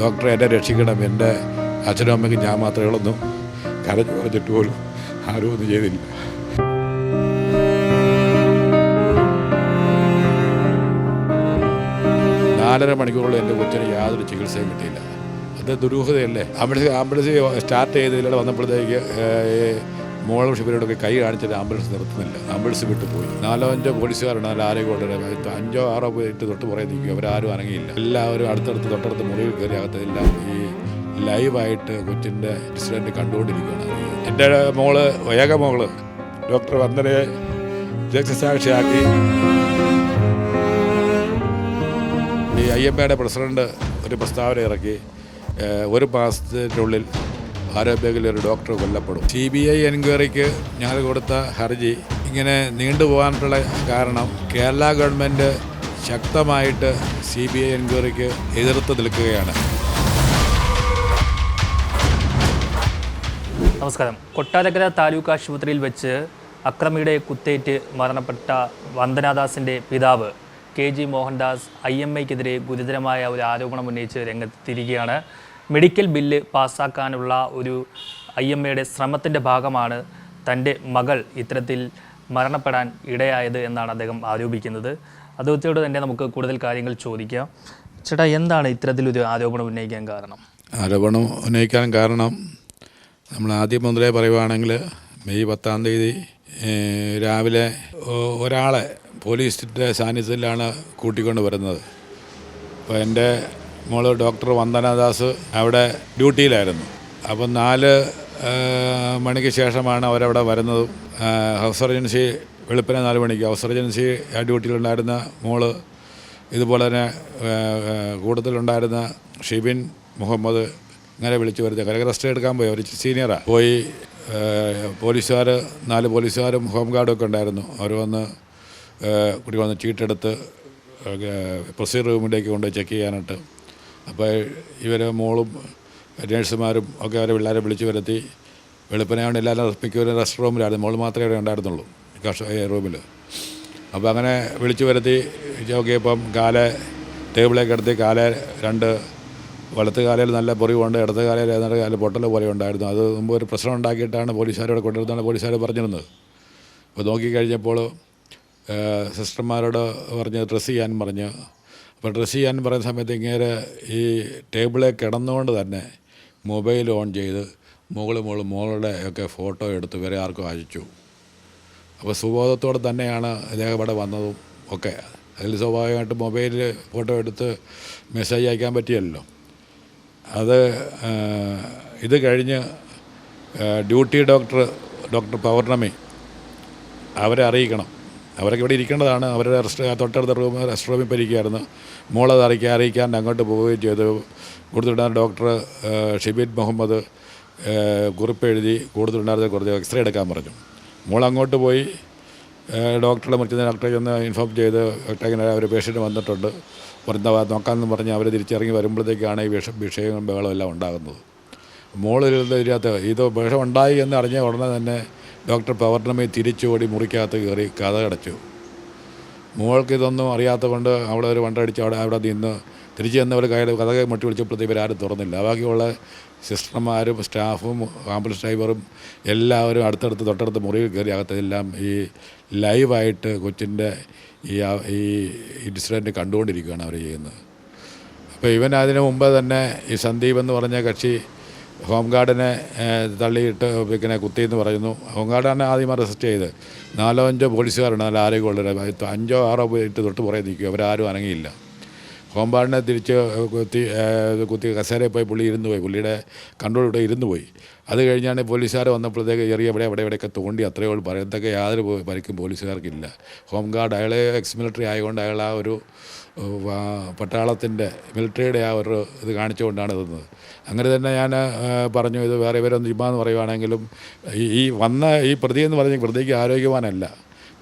ഡോക്ടറെ എന്നെ രക്ഷിക്കണം. എന്റെ അച്ഛനും അമ്മയ്ക്ക് ഞാൻ മാത്രമേ ഉള്ളൂ. കരഞ്ഞു പറഞ്ഞിട്ട് പോലും ആരും ഒന്നും ചെയ്തില്ല. നാലര മണിക്കൂറോളം എന്റെ കൊച്ചിന് യാതൊരു ചികിത്സയും കിട്ടിയില്ല. അത് ദുരൂഹതയല്ലേ? ആംബുലൻസ് ആംബുലൻസ് സ്റ്റാർട്ട് ചെയ്തതിലൂടെ വന്നപ്പോഴത്തേക്ക് മോളും ഷിബിനോടൊക്കെ കൈ കാണിച്ചിട്ട് ആംബുലൻസ് നിർത്തുന്നില്ല. ആംബുലൻസ് വിട്ടു പോയി. നാലോ അഞ്ചോ പോലീസുകാരുണ്ട്. നല്ല കൊണ്ടുവരാൻ അഞ്ചോ ആറോ പോയിട്ട് തൊട്ട് പുറകെ നിൽക്കും അവരാരും അനങ്ങിയില്ല. എല്ലാവരും അടുത്തടുത്ത് തൊട്ടടുത്ത് മുറിയിൽ കയറി അകത്തെല്ലാം ഈ ലൈവായിട്ട് കൊച്ചിന്റെ ഇൻസിഡന്റ് കണ്ടുകൊണ്ടിരിക്കുകയാണ്. എന്റെ മോൾ ഏക മോൾ ഡോക്ടർ വന്ദനയെ രക്തസാക്ഷിയാക്കി ഈ ഐ എം എയുടെ പ്രസിഡന്റ് ഒരു പ്രസ്താവന ഇറക്കി. ഒരു മാസത്തിനുള്ളിൽ ആരോഗ്യത്തിൽ ഒരു ഡോക്ടർ കൊല്ലപ്പെടും. സി ബി ഐ എൻക്വയറിക്ക് ഞങ്ങൾ കൊടുത്ത ഹർജി ഇങ്ങനെ നീണ്ടുപോകാനുള്ള കാരണം കേരള ഗവൺമെന്റ് ശക്തമായിട്ട് സി ബി ഐ എൻക്വയറിക്ക് എതിർത്ത് നിൽക്കുകയാണ്. നമസ്കാരം. കൊട്ടാരക്കര താലൂക്ക് ആശുപത്രിയിൽ വെച്ച് അക്രമിയുടെ കുത്തേറ്റ് മരണപ്പെട്ട വന്ദനാദാസിന്റെ പിതാവ് K G Mohandas I M ഐക്കെതിരെ ഗുരുതരമായ ഒരു ആരോപണം ഉന്നയിച്ച് രംഗത്തിരിക്കുകയാണ് മെഡിക്കൽ ബില്ല് പാസ്സാക്കാനുള്ള ഒരു ഐ എം എയുടെ ശ്രമത്തിന്റെ ഭാഗമാണ് തന്റെ മകൾ ഇത്തരത്തിൽ മരണപ്പെടാൻ ഇടയായത് എന്നാണ് അദ്ദേഹം ആരോപിക്കുന്നത്. അദ്ദേഹത്തോട് തന്നെ നമുക്ക് കൂടുതൽ കാര്യങ്ങൾ ചോദിക്കാം. ചേട്ടാ എന്താണ് ഇത്തരത്തിലൊരു ആരോപണം ഉന്നയിക്കാൻ കാരണം? ആരോപണം ഉന്നയിക്കാൻ കാരണം നമ്മൾ ആദ്യം മുതലേ പറയുവാണെങ്കിൽ മെയ് പത്താം തീയതി രാവിലെ ഒരാളെ പോലീസിന്റെ സാന്നിധ്യത്തിലാണ് കൂട്ടിക്കൊണ്ട് വരുന്നത്. അപ്പോൾ എന്റെ മോൾ ഡോക്ടർ വന്ദനദാസ് അവിടെ ഡ്യൂട്ടിയിലായിരുന്നു. അപ്പം നാല് മണിക്ക് ശേഷമാണ് അവരവിടെ വരുന്നതും. ഹൗസ് സർജൻസി വെളുപ്പിനെ നാല് മണിക്ക് ഹൗസ് സർജൻസി ഡ്യൂട്ടിയിലുണ്ടായിരുന്ന മോൾ ഇതുപോലെ തന്നെ കൂട്ടത്തിലുണ്ടായിരുന്ന ഷിബിൻ മുഹമ്മദ് ഇങ്ങനെ വിളിച്ചു വരുത്തി. കരക റെസ്റ്റ് എടുക്കാൻ പോയി. അവർ സീനിയറാണ് പോയി പോലീസുകാർ നാല് പോലീസുകാരും ഹോം ഒക്കെ ഉണ്ടായിരുന്നു. അവർ വന്ന് കുടി വന്ന് ചീട്ടെടുത്ത് പ്രൊസീജർ റൂമിലേക്ക് കൊണ്ട് ചെക്ക് ചെയ്യാനായിട്ട് അപ്പോൾ ഇവർ മോളും നേഴ്സുമാരും ഒക്കെ അവരെ പിള്ളേരെ വിളിച്ചു വരുത്തി വെളുപ്പനെയാണ് എല്ലാവരും മിക്കവരും റെസ്റ്റ് റൂമിലായിരുന്നു മോൾ മാത്രമേ അവിടെ ഉണ്ടായിരുന്നുള്ളൂ കർഷ റൂമിൽ അപ്പോൾ അങ്ങനെ വിളിച്ചു വരുത്തി നോക്കിയപ്പം കാൽ ടേബിളേക്ക് കിടത്തി കാൽ രണ്ട് വലത്ത് കാലയിൽ നല്ല പൊറിവുണ്ട് ഇടത്ത് കാലയിൽ ഏതാണ്ട് കാലം പൊട്ടൽ പോലെ ഉണ്ടായിരുന്നു. അത് മുമ്പ് ഒരു പ്രശ്നം ഉണ്ടാക്കിയിട്ടാണ് പോലീസുകാരോട് കൊണ്ടുവരുന്നതാണ് പോലീസുകാർ പറഞ്ഞിരുന്നത്. അപ്പോൾ നോക്കിക്കഴിഞ്ഞപ്പോൾ സിസ്റ്റർമാരോട് പറഞ്ഞ് ഡ്രസ്സ് ചെയ്യാൻ പറഞ്ഞു അപ്പോൾ ഡ്രസ്സ് ചെയ്യാൻ പറയുന്ന സമയത്ത് ഇങ്ങനെ ഈ ടേബിളിൽ കിടന്നുകൊണ്ട് തന്നെ മൊബൈൽ ഓൺ ചെയ്ത് മുകളിൽ മുകളിൽ മോളുടെ ഒക്കെ ഫോട്ടോ എടുത്ത് വരെ ആർക്കും അയച്ചു. അപ്പോൾ സുബോധത്തോടെ തന്നെയാണ് ഇദ്ദേഹം ഇവിടെ വന്നതും ഒക്കെ. അതിൽ സ്വാഭാവികമായിട്ട് മൊബൈലിൽ ഫോട്ടോ എടുത്ത് മെസ്സേജ് അയക്കാൻ പറ്റിയല്ലോ. അത് ഇത് കഴിഞ്ഞ് ഡ്യൂട്ടി ഡോക്ടർ ഡോക്ടർ പൗർണമി അവരെ അറിയിക്കണം. അവരൊക്കെ ഇവിടെ ഇരിക്കേണ്ടതാണ്. അവരുടെ റെസ്റ്റ് തൊട്ടടുത്ത റൂം റെസ്റ്റ് റൂമിൽ ഇപ്പോൾ ഇരിക്കുകയായിരുന്നു മോളത് അറിയിക്കാൻ അറിയിക്കാൻ അങ്ങോട്ട് പോവുകയും ചെയ്തു. കൂടുതലുണ്ടായിരുന്ന ഡോക്ടർ ആ, ഷിബിൻ മുഹമ്മദ് കുറിപ്പ് എഴുതി കൂടുതലുണ്ടായിരുന്ന കുറച്ച് എക്സ്റേ എടുക്കാൻ പറഞ്ഞു. മോൾ അങ്ങോട്ട് പോയി ഡോക്ടറുടെ മറ്റു ഡോക്ടറെ ഒന്ന് ഇൻഫോം ചെയ്ത് ഡോക്ടറെ ഒരു പേഷ്യന്റ് വന്നിട്ടുണ്ട്. പറഞ്ഞ നോക്കാമെന്ന് പറഞ്ഞ് അവർ തിരിച്ചിറങ്ങി വരുമ്പോഴത്തേക്കാണ് ഈ വിഷ വിഷയങ്ങളും ബഹളം എല്ലാം ഉണ്ടാകുന്നത്. മോളിതിനകത്ത് ഇത് വിഷം ഉണ്ടായി എന്ന് അറിഞ്ഞ ഉടനെ തന്നെ ഡോക്ടർ പൗർണമി തിരിച്ചോടി മുറിക്കകത്ത് കയറി കഥ അടച്ചു. മോൾക്ക് ഇതൊന്നും അറിയാത്ത കൊണ്ട് അവിടെ ഒരു വണ്ടടിച്ച് അവിടെ അവിടെ നിന്ന് തിരിച്ചു ചെന്നവർ കയ്യിൽ കഥകെ മുട്ടി വിളിച്ചപ്പോഴത്തേക്ക് ഇവരാരും തുറന്നില്ല. ബാക്കിയുള്ള സിസ്റ്റർമാരും സ്റ്റാഫും ആംബുലൻസ് ഡ്രൈവറും എല്ലാവരും അടുത്തടുത്ത് തൊട്ടടുത്ത് മുറിയിൽ കയറി അകത്തെല്ലാം ഈ ലൈവായിട്ട് കൊച്ചിന്റെ ഈ ഈ ഇൻസിഡന്റ് കണ്ടുകൊണ്ടിരിക്കുകയാണ് അവർ ചെയ്യുന്നത്. അപ്പോൾ ഇവൻ അതിന് മുമ്പ് തന്നെ ഈ സന്ദീപ് എന്ന് പറഞ്ഞ കക്ഷി ഹോം ഗാർഡിനെ തള്ളിയിട്ട് പിന്നെ കുത്തിയെന്ന് പറയുന്നു. ഹോം ഗാർഡാണ് ആദ്യം അറസ്റ്റ് ചെയ്ത്. നാലോ അഞ്ചോ പോലീസുകാരുണ്ട്. നല്ല ആരോഗ്യമുള്ളവർ അഞ്ചോ ആറോ പോയിട്ട് തൊട്ട് പുറകെ നിൽക്കും അവരാരും അനങ്ങിയില്ല. ഹോം ഗാർഡിനെ തിരിച്ച് കുത്തി കുത്തി കസേരയിൽ പോയി പുള്ളി ഇരുന്ന് പോയി. പുള്ളിയുടെ കൺട്രോൾ ഇവിടെ ഇരുന്ന് പോയി. അത് കഴിഞ്ഞാണ് പോലീസുകാർ വന്നപ്പോഴത്തേക്ക് ചെറിയ എവിടെ എവിടെ എവിടെയൊക്കെ തോണ്ടി അത്രയേ ഉള്ളൂ. പറയത്തൊക്കെ യാതൊരു പരിക്കും പോലീസുകാർക്കില്ല. ഹോം ഗാർഡ് അയാൾ എക്സ് മിലിറ്ററി ആയതുകൊണ്ട് അയാൾ ആ ഒരു പട്ടാളത്തിന്റെ മിലിറ്ററിയുടെ ആ ഒരു ഇത് കാണിച്ചുകൊണ്ടാണ് ഇതുന്നത്. അങ്ങനെ തന്നെ ഞാൻ പറഞ്ഞു ഇത് വേറെ ഇവരൊന്നും ചുമ്മാന്ന് പറയുവാണെങ്കിലും ഈ വന്ന ഈ പ്രതി എന്ന് പറഞ്ഞ പ്രതിക്ക് ആരോഗ്യവാനല്ല.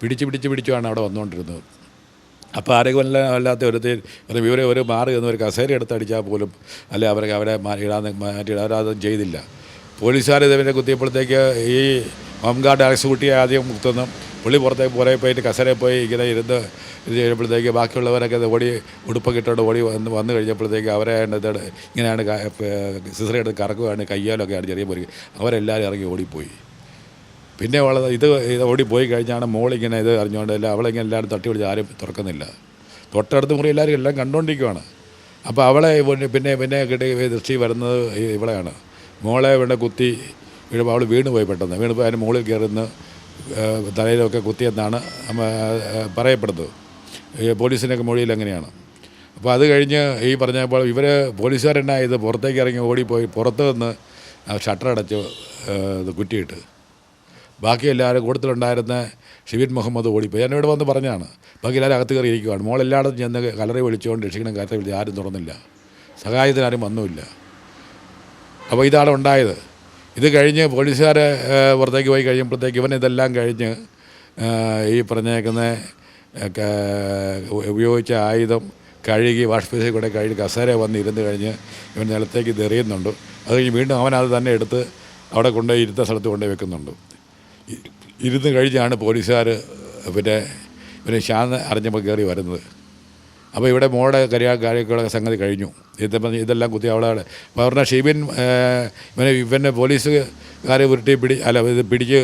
പിടിച്ച് പിടിച്ച് പിടിച്ചുമാണ് അവിടെ വന്നുകൊണ്ടിരുന്നത്. അപ്പോൾ ആരോഗ്യമല്ല അല്ലാത്ത ഒരു ഇവരെ ഒരു മാറി ഒരു കസേര എടുത്തടിച്ചാൽ പോലും അല്ലെ അവരെ അവരെ മാറ്റി മാറ്റിയിടാൻ മാറ്റി അവരതും ചെയ്തില്ല. പോലീസുകാർ ഇതവരെ കുത്തിയപ്പോഴത്തേക്ക് ഈ ഹോം ഗാർഡ് അലക്സ് കുട്ടിയെ ആദ്യം കുത്തുന്നു. പുള്ളി പുറത്തേക്ക് പുറകെ പോയിട്ട് കസേരയിൽ പോയി ഇങ്ങനെ ഇരുന്ന് ഇത് ചെയ്യുമ്പോഴത്തേക്ക് ബാക്കിയുള്ളവരൊക്കെ ഓടി ഉടുപ്പൊക്കെ ഇട്ടോണ്ട് ഓടി വന്ന് വന്നു കഴിഞ്ഞപ്പോഴത്തേക്ക് അവരെ ഇത് ഇങ്ങനെയാണ് സിസറി എടുത്ത് കറക്കുകയാണ് കയ്യാലൊക്കെ ആണ് ചെറിയ പൊരുക്ക് അവരെല്ലാവരും ഇറങ്ങി ഓടിപ്പോയി. പിന്നെ അവൾ ഇത് ഇത് ഓടിപ്പോയി കഴിഞ്ഞാണ് മോളിങ്ങനെ ഇത് അറിഞ്ഞുകൊണ്ട് എല്ലാം അവളിങ്ങനെ എല്ലാവരും തട്ടി പിടിച്ച് ആരും തുറക്കുന്നില്ല. തൊട്ടടുത്ത മുറി എല്ലാവരും എല്ലാം കണ്ടുകൊണ്ടിരിക്കുവാണ് അപ്പോൾ അവളെ പിന്നെ പിന്നെ കിട്ടി ദൃഷ്ടി വരുന്നത് ഇവളെയാണ്. മോളെ ഇവിടെ കുത്തി വീഴുമ്പോൾ അവൾ വീണ് പോയി പെട്ടെന്ന്. വീണ് പോയി അതിന് മുകളിൽ കയറുന്ന തലയിലൊക്കെ കുത്തിയെന്നാണ് പറയപ്പെടുന്നത്. പോലീസിന്റെയൊക്കെ മൊഴിയിൽ അങ്ങനെയാണ് അപ്പോൾ അത് കഴിഞ്ഞ് ഈ പറഞ്ഞപ്പോൾ ഇവർ പോലീസുകാരെന്നാ ഇത് പുറത്തേക്ക് ഇറങ്ങി ഓടിപ്പോയി പുറത്ത് നിന്ന് ഇത് കുറ്റിയിട്ട്. ബാക്കി എല്ലാവരും കൂട്ടത്തിലുണ്ടായിരുന്ന ഷിബിൻ മുഹമ്മദ് ഓടിപ്പോയി. എന്നോട് വന്ന് പറഞ്ഞാണ് ബാക്കി എല്ലാവരും അകത്ത് കയറി ഇരിക്കുകയാണ് മോളെല്ലായിടത്തും ചെന്ന് കലറി വിളിച്ചുകൊണ്ട് രക്ഷിക്കണം കയറി വിളിച്ച് ആരും തുറന്നില്ല. സഹായത്തിന് ആരും വന്നുമില്ല. അപ്പോൾ ഇതാണ് ഉണ്ടായത്. ഇത് കഴിഞ്ഞ് പോലീസുകാരെ പുറത്തേക്ക് പോയി കഴിയുമ്പോഴത്തേക്ക് ഇവൻ ഇതെല്ലാം കഴിഞ്ഞ് ഈ പറഞ്ഞേക്കുന്ന ഉപയോഗിച്ച ആയുധം കഴുകി വാഷ് ബേസിൽ കൂടെ കഴുകി കസേര വന്ന് ഇരുന്ന് കഴിഞ്ഞ് ഇവൻ നിലത്തേക്ക് ഇത് എറിയുന്നുണ്ട്. അത് കഴിഞ്ഞ് വീണ്ടും അവൻ അത് തന്നെ എടുത്ത് അവിടെ കൊണ്ടുപോയി ഇരുത്ത സ്ഥലത്ത് കൊണ്ടുപോയി വെക്കുന്നുണ്ട്. ഇരുന്ന് കഴിഞ്ഞാണ് പോലീസുകാർ പിന്നെ പിന്നെ ശാന്ത അറിഞ്ഞപ്പോൾ കയറി വരുന്നത്. അപ്പോൾ ഇവിടെ മോടെ കരിയാ കാര്യങ്ങളൊക്കെ സംഗതി കഴിഞ്ഞു. ഇതിപ്പം ഇതെല്ലാം കുത്തി അവളെ അപ്പോൾ പറഞ്ഞാൽ ഷീബിൻ ഇവനെ ഇവന്റെ പോലീസുകാരെ ഉരുട്ടി പിടി അല്ല ഇത് പിടിച്ച്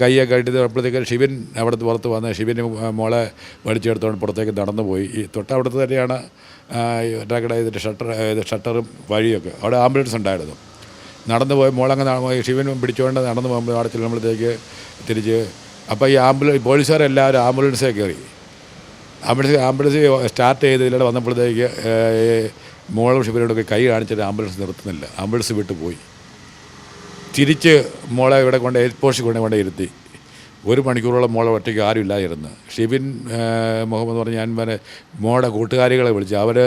കൈയൊക്കെ ഇട്ട് അപ്പോഴത്തേക്ക് ഷിബിൻ അവിടുത്തെ പുറത്ത് വന്ന് ശിവന് മോളെ വലിച്ചെടുത്തോണ്ട് പുറത്തേക്ക് നടന്നു പോയി ഈ തൊട്ടവിടുത്ത് തന്നെയാണ് ഒറ്റാക്കട ഇതിന്റെ ഷട്ടർ ഇത് ഷട്ടറും വഴിയൊക്കെ. അവിടെ ആംബുലൻസ് ഉണ്ടായിരുന്നു. നടന്നു പോയി മോളങ്ങ് ശിവൻ പിടിച്ചുകൊണ്ട് നടന്നു പോകുമ്പോൾ അവിടെ ചെല്ലുമ്പോഴത്തേക്ക് തിരിച്ച് അപ്പോൾ ഈ ആംബുലൻസ് പോലീസുകാരെല്ലാവരും ആംബുലൻസേ കയറി. ആംബുലൻസ് ആംബുലൻസ് സ്റ്റാർട്ട് ചെയ്ത് ഇതിലൂടെ വന്നപ്പോഴത്തേക്ക് മോളും ഷിബിനോടൊക്കെ കൈ കാണിച്ചിട്ട് ആംബുലൻസ് നിർത്തുന്നില്ല. ആംബുലൻസ് വിട്ടു പോയി തിരിച്ച് മോളെ ഇവിടെ കൊണ്ട് എയർപോർട്ടിൽ കൊണ്ട് കൊണ്ട് ഇരുത്തി. ഒരു മണിക്കൂറോളം മോളെ ഒറ്റയ്ക്ക് ആരുമില്ലായിരുന്നു ഷിബിൻ മുഹമ്മദ് പറഞ്ഞ ഞാൻ വരെ മോളുടെ കൂട്ടുകാരികളെ വിളിച്ചു അവർ